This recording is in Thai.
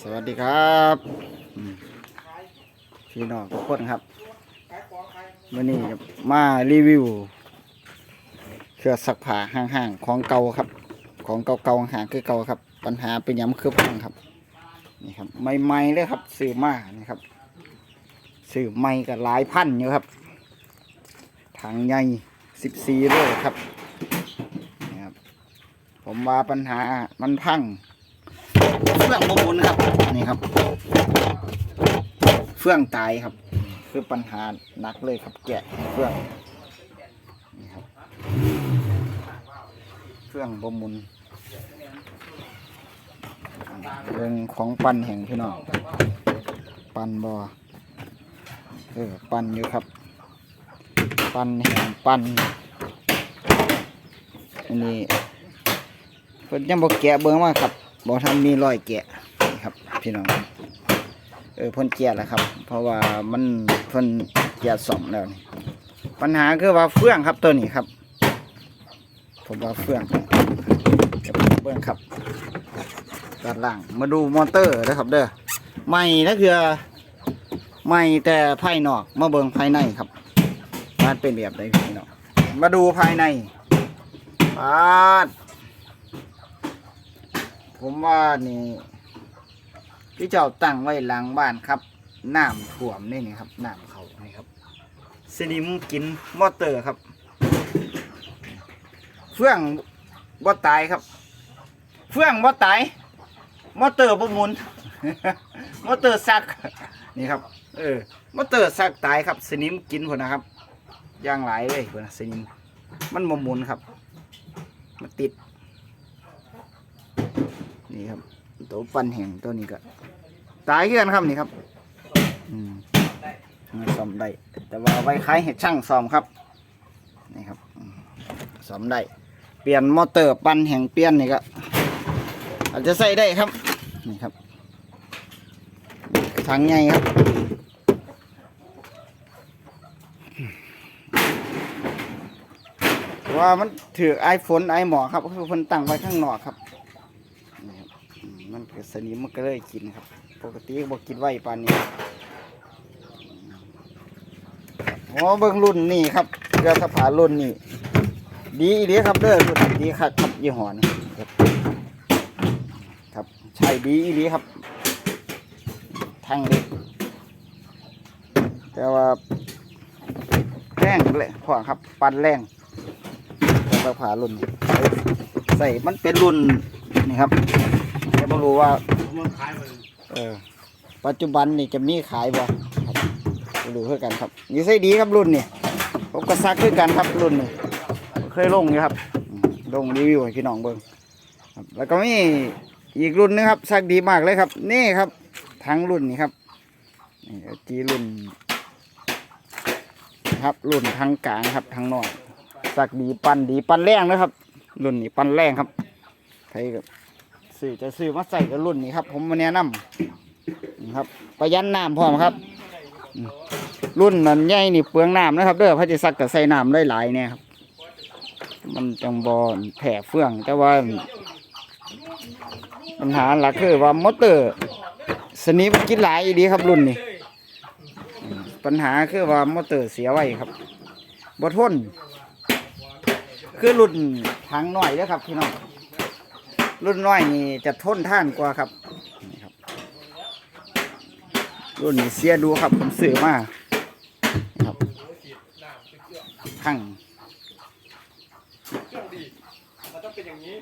สวัสดีครับพี่น้องทุกคนครับวันนี้มารีวิว เครื่องซักผ้าห่างๆของเก่าครับ ของเก่าๆห่างคือเก่าครับ ปัญหาเป็นย้ำคือพังครับนี่ครับใหม่ๆเลยครับซื้อมานี่ครับซื้อใหม่กับหลายพันอยู่ครับถังใหญ่สิบสี่โลครับนี่ครับผมว่าปัญหามันพัง เฟื่องบมุนครับนี่ครับ เฟื่องตายครับ คือปัญหาหนักเลยครับแกะเฟื่องนี่ครับเฟื่องบมุนเรื่องของปั่นแห่งพี่น้องปั่นบอเออปั่นอยู่ครับ ปั่นแห่งปั่นอันนี้เพิ่นยังบอกแกะเบิ่งมาครับ บอทำมีรอยแกะครับ พี่น้อง เออพ่นแกะแหละครับ เพราะว่ามันพ่นแกะสองแล้วนี่ปัญหาคือว่าเฟื่องครับตัวนี้ครับ ผมว่าเฟื่องจะเบื้องครับด้านล่างมาดูมอเตอร์นะครับ เด้อไม่นะคือไม่แต่ภายนอกมาเบิ่งภายในครับมันเป็นแบบไหนพี่น้องมาดูภายในปาด ผมว่านี่พี่เจ้าตั้งไว้หลังบ้านครับน้ำท่วมนี่นี่ครับน้ำเขานี่ครับสนิมกินมอเตอร์ครับ เฟื่องบ่ตายครับ เฟื่องบ่ตาย มอเตอร์บ่หมุน มอเตอร์ซัก นี่ครับ เออ มอเตอร์ซักตายครับ สนิมกินพุ่นนะครับอย่างหลายเลยพุ่นนะสนิมมันบ่หมุนครับ มันติด นี่ครับตัวปั้นแห่งตัวนี้ก็ตายเกือนครับนี่ครับอืมมันซ่อมได้แต่ว่าเอาไว้ายเห็ดช่างซ่อมครับนี่ครับอืมซ่อมได้เปลี่ยนมอเตอร์ปั้นแห่งเปลี่ยนนี่ก็อาจจะใส่ได้ครับนี่ครับถังใหญ่ครับว่ามันถือไอฝนไอหมอครับคือคนตั้งไว้ข้างนอกครับ นี่ครับอืมมันก็ สนิมมันก็เลยกินครับ ปกติบอกกินไว้ปานนี้อ๋อเบิ่งรุ่นนี่ครับเรือสภารุ่นนี่ดีอีดีครับเด้อรุ่นดีครับครับยี่ห้อนี่ครับครับใช่ดีอีดีครับทางเล็กแต่ว่าแรงเลยพอครับปันแรงเรือสภารุ่นนี่ใส่มันเป็นรุ่นนี่ครับ บ่รู้ว่าปเออปัจจุบันนี่จะมีขายบ่ไปดูเพื่อกันครับนี่ใส่ดีครับรุ่นนี่ผมก็ซักคือกันครับรุ่นนี่เคยลงอยู่ครับลงรีวิวให้พี่น้องเบิ่งแล้วก็มีอีกรุ่นนึงครับซักดีมากเลยครับ นี่ครับ ทั้งรุ่นนี่ครับนี่จีรุ่นครับรุ่นทั้งกลางครับทั้งนอกซักดีปั้นดีปั้นแรงนะครับ รุ่นนี้ปั้นแรงครับใครก็ ซื้อจะซื้อมาใส่กับรุ่นนี้ครับ ผมมาแนะนำนะครับประหยัดน้ำพร้อมครับ รุ่นนั้นใหญ่นี่เปลืองน้ำนะครับเด้อพระจะซักกับใส่น้ำได้หลายเนี่ยครับ มันจังบอลแผ่เฟื่อง แต่ว่า ปัญหาหลักคือว่ามอเตอร์ สนิมกินหลายอีดีครับรุ่นนี้ปัญหาคือว่ามอเตอร์เสียไว้ครับบ่ทนคือรุ่นทางหน่อยเด้อครับพี่น้อง รุ่นน้อยนี่จะทนท่านกว่าครับนี่ครับ รุ่นนี้เสียดูครับผมซื้อมาครับพังเครื่องดีมันต้องเป็นอย่างนี้